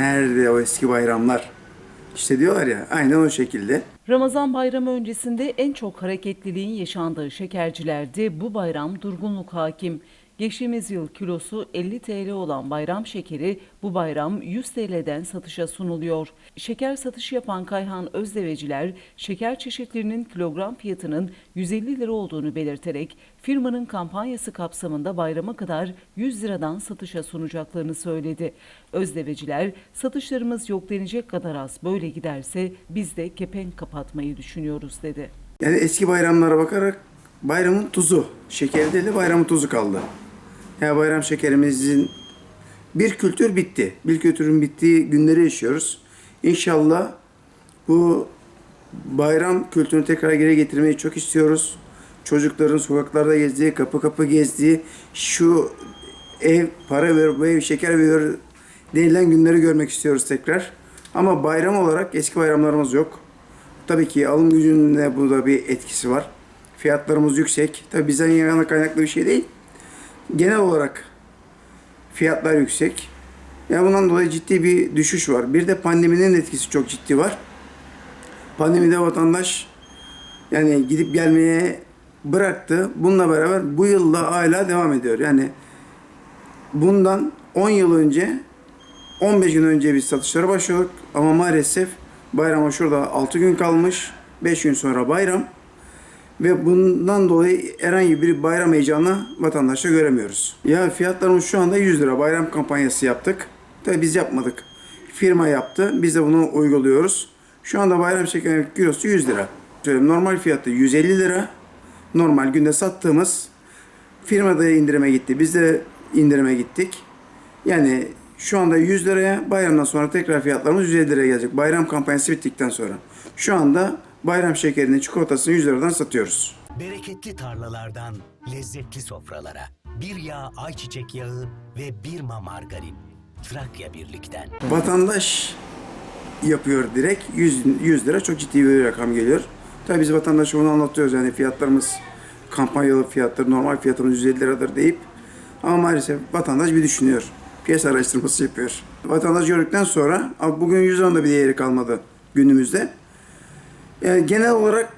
Nerede o eski bayramlar? İşte diyorlar ya aynen o şekilde. Ramazan bayramı öncesinde en çok hareketliliğin yaşandığı şekercilerde bu bayram durgunluk hakim. Geçtiğimiz yıl kilosu 50 TL olan bayram şekeri bu bayram 100 TL'den satışa sunuluyor. Şeker satışı yapan Kayhan Özdeveciler şeker çeşitlerinin kilogram fiyatının 150 lira olduğunu belirterek firmanın kampanyası kapsamında bayrama kadar 100 liradan satışa sunacaklarını söyledi. Özdeveciler satışlarımız yok denecek kadar az böyle giderse biz de kepenk kapatmayı düşünüyoruz dedi. Yani eski bayramlara bakarak bayramın tuzu, şekeri değil de bayramın tuzu kaldı. Ya bayram şekerimizin bir kültür bitti. Bir kültürün bittiği günleri yaşıyoruz. İnşallah bu bayram kültürünü tekrar geri getirmeyi çok istiyoruz. Çocukların sokaklarda gezdiği, kapı kapı gezdiği, şu ev para ver, bu ev şeker veriyor denilen günleri görmek istiyoruz tekrar. Ama bayram olarak eski bayramlarımız yok. Tabii ki alım gücünde burada bir etkisi var. Fiyatlarımız yüksek. Tabii bizden yana kaynaklı bir şey değil. Genel olarak fiyatlar yüksek. Ya bundan dolayı ciddi bir düşüş var. Bir de pandeminin etkisi çok ciddi var. Pandemide vatandaş yani gidip gelmeye bıraktı. Bununla beraber bu yılda hala devam ediyor. Yani bundan 10 yıl önce 15 gün önce biz satışlara başladık ama maalesef bayrama şurada 6 gün kalmış. 5 gün sonra bayram. Ve bundan dolayı herhangi bir bayram heyecanı vatandaşta göremiyoruz. Ya fiyatlarımız şu anda 100 lira. Bayram kampanyası yaptık. Tabi biz yapmadık. Firma yaptı. Biz de bunu uyguluyoruz. Şu anda bayram şekerinin kilosu 100 lira. Normal fiyatı 150 lira. Normal günde sattığımız firmada indirime gitti. Biz de indirime gittik. Yani şu anda 100 liraya bayramdan sonra tekrar fiyatlarımız 150 liraya gelecek. Bayram kampanyası bittikten sonra. Şu anda bayram şekerinin çikolatasını 100 liradan satıyoruz. Bereketli tarlalardan lezzetli sofralara. Bir yağ ayçiçek yağı ve bir ma margarin. Trakya Birlik'ten. Vatandaş yapıyor direkt 100, 100 lira çok ciddi bir rakam geliyor. Tabii biz vatandaşa bunu anlatıyoruz yani fiyatlarımız kampanyalı fiyatlar normal fiyatımız 150 liradır deyip ama maalesef vatandaş bir düşünüyor. Piyasa araştırması yapıyor. Vatandaş gördükten sonra "Abi bugün 100 liranın da bir değeri kalmadı günümüzde. Yani genel olarak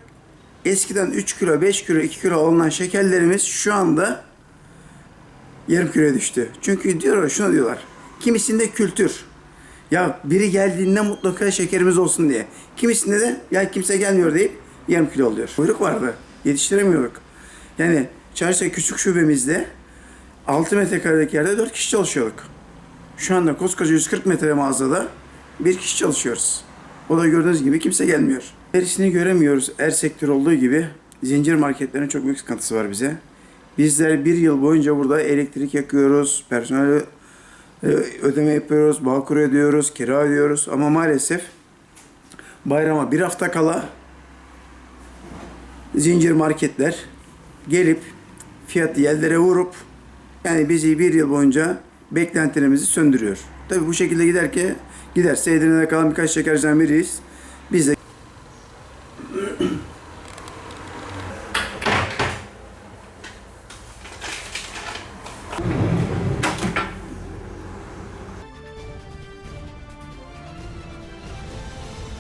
eskiden 3 kilo, 5 kilo, 2 kilo alınan şekerlerimiz şu anda yarım kiloya düştü. Çünkü diyorlar, şunu diyorlar. Kimisinde kültür. Ya biri geldiğinde mutlaka şekerimiz olsun diye. Kimisinde de ya kimse gelmiyor deyip yarım kilo oluyor. Kuyruk vardı. Yetiştiremiyorduk. Yani çarşı küçük şubemizde 6 metrekarelik yerde 4 kişi çalışıyorduk. Şu anda koskoca 140 metre mağazada bir kişi çalışıyoruz. O da gördüğünüz gibi kimse gelmiyor. Gerisini göremiyoruz. Her sektör olduğu gibi zincir marketlerin çok büyük sıkıntısı var bize. Bizler bir yıl boyunca burada elektrik yakıyoruz, personel e, ödeme yapıyoruz, bağkur ödüyoruz, kira ödüyoruz. Ama maalesef bayrama bir hafta kala zincir marketler gelip fiyatı yerlere vurup yani bizi bir yıl boyunca beklentilerimizi söndürüyor. Tabii bu şekilde giderken giderse Edirne'de kalan birkaç şekerciden biriyiz. Biz de